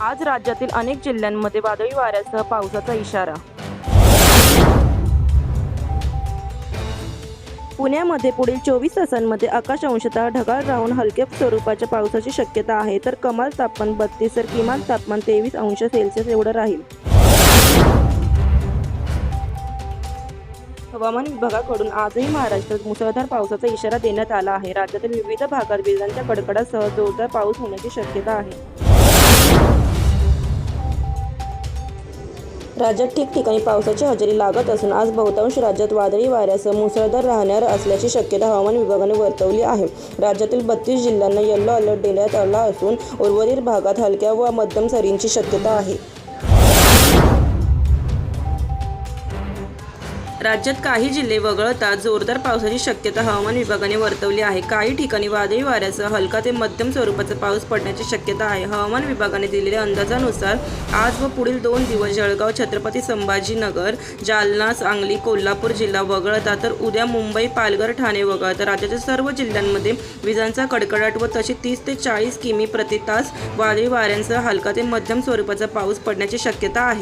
आज राज्यातील अनेक जिल्ह्यांमध्ये वादळी वाऱ्यासह पावसाचा इशारा. पुण्यामध्ये पुढील चोवीस तासांमध्ये आकाश अंशतः ढगाळ राहून हलक्या स्वरूपाच्या पावसाची शक्यता आहे तर कमाल तापमान बत्तीस तर किमान तापमान तेवीस अंश सेल्सिअस एवढं राहील. हवामान विभागाकडून आजही महाराष्ट्रात मुसळधार पावसाचा इशारा देण्यात आला आहे. राज्यातील विविध भागात विजांच्या कडकडासह जोरदार पाऊस होण्याची शक्यता आहे. राज्यात ठिकठिकाणी पावसाची हजेरी लागत असून आज बहुतांश राज्यात वादळी वाऱ्यासह मुसळधार राहणार असल्याची शक्यता हवामान विभागाने वर्तवली आहे. राज्यातील बत्तीस जिल्ह्यांना येल्लो अलर्ट देण्यात आला असून उर्वरित भागात हलक्या व मध्यम सरींची शक्यता आहे. राज्यात काही जिल्हे वगळता जोरदार पावसाची शक्यता हवामान विभागाने वर्तवली आहे. काही ठिकाणी वादळी वाऱ्यासह हलका ते मध्यम स्वरूपाचा पाऊस पडण्याची शक्यता आहे. हवामान विभागाने दिलेल्या अंदाजानुसार आज व पुढील दोन दिवस जळगाव छत्रपती संभाजीनगर जालना सांगली कोल्हापूर जिल्हा वगळता तर उद्या मुंबई पालघर ठाणे वगळता राज्याच्या सर्व जिल्ह्यांमध्ये विजांचा कडकडाट व तशी तीस ते चाळीस किमी प्रति तास वादळी वाऱ्यांसह हलका ते मध्यम स्वरूपाचा पाऊस पडण्याची शक्यता आहे.